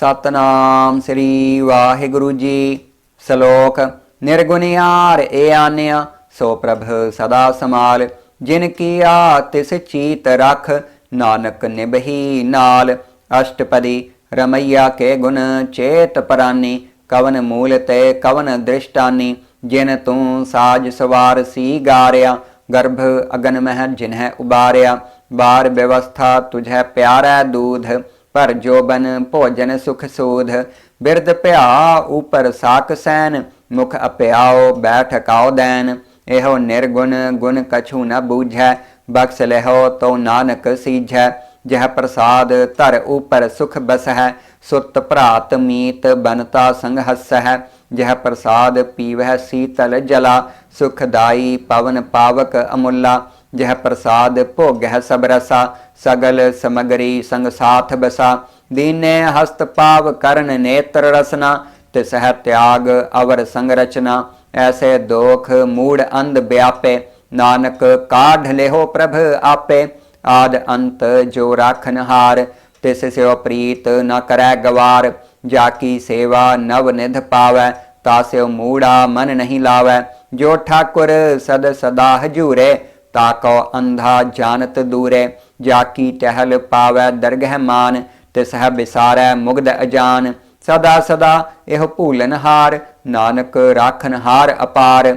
ਸਤਨਾਮ ਸ੍ਰੀ ਵਾਹਿਗੁਰੂ ਜੀ। ਸ਼ਲੋਕ, ਨਿਰਗੁਣਿਆਰ ਏ ਆਨਿਆ, ਸੋ ਪ੍ਰਭ ਸਦਾ ਸਮਾਲ। ਜਿਨ ਕੀਆ ਤਿਸ ਚੀਤ ਰਖ, ਨਾਨਕ ਨਿਭਹੀ ਨਾਲ। ਅਸ਼ਟਪਦੀ, ਰਮਈਆ ਕੇ ਗੁਣ ਚੇਤ ਪਰਾਨੀ, ਕਵਨ ਮੂਲ ਤੇ ਕਵਨ ਦ੍ਰਿਸ਼ਟਾਨੀ। ਜਿਨ ਤੂੰ ਸਾਜ ਸਵਾਰ ਸੀ ਗਾਰਿਆ, ਗਰਭ ਅਗਨ ਮਹਿ ਜਿਨਹਿ ਉਬਾਰਿਆ। ਬਾਰ ਵਿਵਸਥਾ ਤੁਝੈ ਪਿਆਰੈ ਦੂਧ ਪਰ ਜੋਬਨ ਭੋਜਨ ਸੁਖ ਸੋਧ ਬਿਰਦ ਭਿਆ ਉਪਰ ਸਾਕ ਸੈਨ, ਮੁਖ ਅਪਿਆਓ ਬੈਠ ਕਾਉ ਦੈਨ। ਇਹੋ ਨਿਰਗੁਣ ਗੁਣ ਕਛੂ ਨ ਬੂਝੈ, ਬਖਸ਼ ਲਹਿਓ ਤੋ ਨਾਨਕ ਸੀਝੈ। ਜਹ ਪ੍ਰਸਾਦ ਧਰ ਉਪਰ ਸੁਖ ਬਸਹਿ, ਸੁਤ ਭਰਾਤ ਮੀਤ ਬਨਤਾ ਸੰਗ ਹਸਹਿ। ਜਹ ਪ੍ਰਸਾਦ ਪੀਵਹਿ ਸੀਤਲ ਜਲਾ ਸੁਖਦਾਈ ਪਵਨ ਪਾਵਕ ਅਮੁੱਲਾ। ਜਹ ਪ੍ਰਸਾਦ ਭੋਗਹਿ ਸਭ ਰਸਾ, ਸਗਲ ਸਮਗਰੀ ਸੰਗ ਸਾਥ ਬਸਾ। ਦੀਨੇ ਹਸਤ ਪਾਵ ਕਰਨ ਨੇਤਰ ਰਸਨਾ, ਤਿਸਹਿ ਤਿਆਗ ਅਵਰ ਸੰਗ ਰਚਨਾ। ਐਸੇ ਦੋਖ ਮੂੜ ਅੰਧ ਵਿਆਪੇ ਨਾਨਕ ਕਾਢ ਲੇਹੋ ਪ੍ਰਭ ਆਪੇ। ਆਦ ਅੰਤ ਜੋ ਰਾਖਨ ਹਾਰ, ਤਿਸ ਸਿਓ ਪ੍ਰੀਤ ਨ ਕਰੈ ਗਵਾਰ। ਜਾ ਕੀ ਸੇਵਾ ਨਵ ਨਿਧ ਪਾਵੈ ਤਾਸਿਓ ਮੂੜਾ ਮਨ ਨਹੀਂ ਲਾਵੈ। ਜੋ ਠਾਕੁਰ ਸਦ ਸਦਾ ਹਜੂਰੇ ਤਾਕੋ ਅੰਧਾ ਜਾਣਤ ਦੂਰੇ, ਜਾ ਕੀ ਟਹਿਲ ਪਾਵੈ ਦਰਗਹਿ ਮਾਨ ਤਿਸ ਹੈ ਬਿਸਾਰੈ ਮੁਗਧ ਅਜਾਨ। ਸਦਾ ਸਦਾ ਇਹ ਭੂਲਨ ਹਾਰ, ਨਾਨਕ ਰਾਖਨ ਹਾਰ ਅਪਾਰ।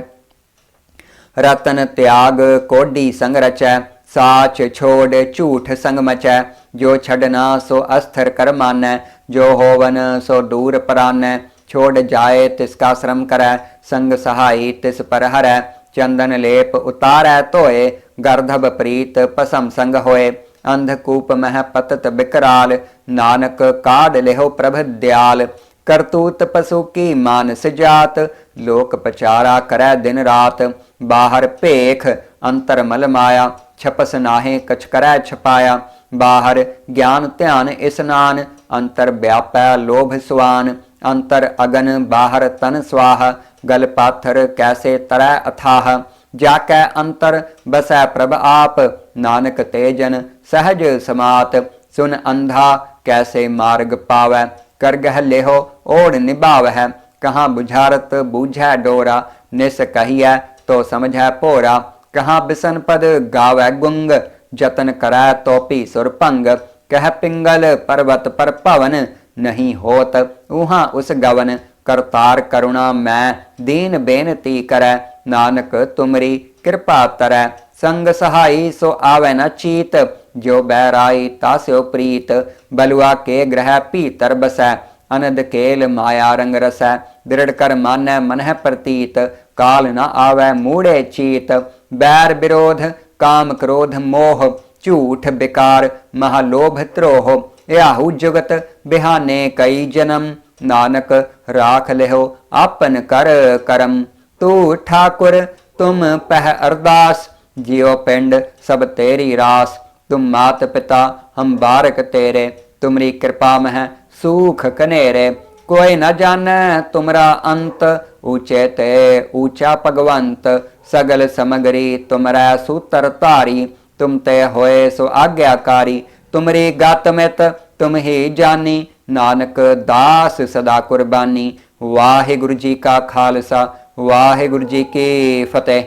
ਰਤਨ ਤਿਆਗ ਕੋਡੀ ਸੰਗ ਰਚੈ, ਸਾਚ ਛੋੜ ਝੂਠ ਸੰਗ ਮਚੈ। ਜੋ ਛਡਨਾ ਸੋ ਅਸਥਰ ਕਰਮਾਨੈ ਜੋ ਹੋਵਨ ਸੋ ਦੂਰ ਪਰਾਨੈ। ਛੋੜ ਜਾਏ ਤਿਸ ਕਾ ਸ਼ਰਮ ਕਰੈ, ਸੰਗ ਸਹਾਈ ਤਿਸ ਪਰ ਹਰੈ। ਚੰਦਨ ਲੇਪ ਉਤਾਰੈ ਧੋਏ ਗਰਧਬ ਪ੍ਰੀਤ ਪਸਮ ਸੰਗ ਹੋਏ। ਅੰਧਕੂਪ ਮਹਿ ਪਤਤ ਬਿਕਰਾਲ, ਨਾਨਕ ਕਾਢ ਲਿਹੋ ਪ੍ਰਭ ਦਿਆਲ। ਕਰਤੂਤ ਪਸੂ ਕੀ ਮਾਨਸ ਜਾਤ, ਲੋਕ ਪਚਾਰਾ ਕਰੈ ਦਿਨ ਰਾਤ। ਬਾਹਰ ਭੇਖ ਅੰਤਰ ਮਲ ਮਾਇਆ, ਛਪਸ ਨਾਹੇ ਕਛ ਕਰੈ ਛਪਾਇਆ। ਬਾਹਰ ਗਿਆਨ ਧਿਆਨ ਇਸਨਾਨ ਅੰਤਰ ਵਿਆਪੈ ਲੋਭ ਸੁਆਨ। ਅੰਤਰ ਅਗਨ ਬਾਹਰ ਤਨ ਸਵਾਹ, ਗਲ ਪਾਥਰ ਕੈਸੇ ਤਰੈ ਅਥਾਹ, ਜਾ ਕੈ ਅੰਤਰ ਬਸੈ ਪ੍ਰਭ ਆਪ, ਨਾਨਕ ਤੇਜਨ ਸਹਜ ਸਮਾਤ, ਸੁਨ ਅੰਧਾ ਕੈਸੇ ਮਾਰਗ ਪਾਵੈ ਕਰ ਲੇਹੋ ਲਿਹੋ ਓੜ ਨਿਭਾਵਹਿ, ਕਹਾਂ ਬੁਝਾਰਤ ਬੂਝੈ ਡੋਰਾ, ਨਿਸ ਕਹੀਐ ਤੋ ਸਮਝੈ ਭੋਰਾ, ਕਹਾਂ ਬਿਸਨ ਪਦ ਗਾਵੈ ਗੁੰਗ, ਜਤਨ ਕਰੈ ਤੋਪੀ ਸੁਰ ਭੰਗ, ਕਹਿ ਪਿੰਗਲ ਪਰਬਤ ਪਰ ਭਵਨ ਨਹੀਂ ਹੋਤ। ਉਹਾਂ ਉਸ ਗਵਨ, ਕਰਤਾਰ ਕਰੁਣਾ ਮੈਂ, ਦੀਨ ਬੇਨਤੀ ਕਰੈ, ਨਾਨਕ ਤੁਮਰੀ ਕਿਰਪਾ ਤਰੈ। ਸੰਗ ਸਹਾਈ ਸੋ ਆਵੈ ਨ ਚੀਤ ਜੋ ਬਹਿਰਾਈ ਤਾਸਿਓ ਪ੍ਰੀਤ। ਬਲੁਆ ਕੇ ਗ੍ਰਹਿ ਭੀਤਰ ਬਸੈ, ਅਨੰਦ ਕੇਲ ਮਾਇਆ ਰੰਗ ਰਸੈ। ਦ੍ਰਿੜ ਕਰ ਮਾਨੈ ਮਨਹਿ ਪ੍ਰਤੀਤ, ਕਾਲ ਨ ਆਵੈ ਮੂੜੇ ਚੀਤ। ਬੈਰ ਵਿਰੋਧ ਕਾਮ ਕ੍ਰੋਧ ਮੋਹ, ਝੂਠ ਬਿਕਾਰ ਮਹਾ ਲੋਭ ਧਰੋਹ। ਇਹਾਹੂ ਜੁਗਤ ਬਿਹਾਨੇ ਕਈ ਜਨਮ ਨਾਨਕ ਰਾਖ ਲਿਓ ਆਪਨ ਕਰ ਕਰਮ ਤੂੰ ਠਾਕੁਰ ਤੁਮ ਪਹਿ ਅਰਦਾਸ ਜਿਉ ਪਿੰਡ ਸਭ ਤੇਰੀ ਰਾਸ ਤੁਮ ਮਾਤ ਪਿਤਾ ਹਮ ਬਾਰਕ ਤੇਰੇ ਤੁਮਰੀ ਕਿਰਪਾ ਮਹਿ ਸੂਖ ਕਨੇਰੇ ਕੋਈ ਨ ਜਾਣੈ ਤੁਮਰਾ ਅੰਤ ਊਚੇ ਤੇ ਊਚਾ ਭਗਵੰਤ ਸਗਲ ਸਮਗਰੀ ਤੁਮਰਾ ਸੂਤਰ ਧਾਰੀ ਤੁਮ ਤੇ ਹੋਏ ਸੋ ਆਗਿਆਕਾਰੀ ਤੁਮਰੀ ਗਤ ਮਿਤ ਤੁਮ ਹੀ ਜਾਨੀ। ਨਾਨਕ ਦਾਸ ਸਦਾ ਕੁਰਬਾਨੀ। ਵਾਹਿਗੁਰੂ ਜੀ ਕਾ ਖਾਲਸਾ, ਵਾਹਿਗੁਰੂ ਜੀ ਕੀ ਫਤਿਹ।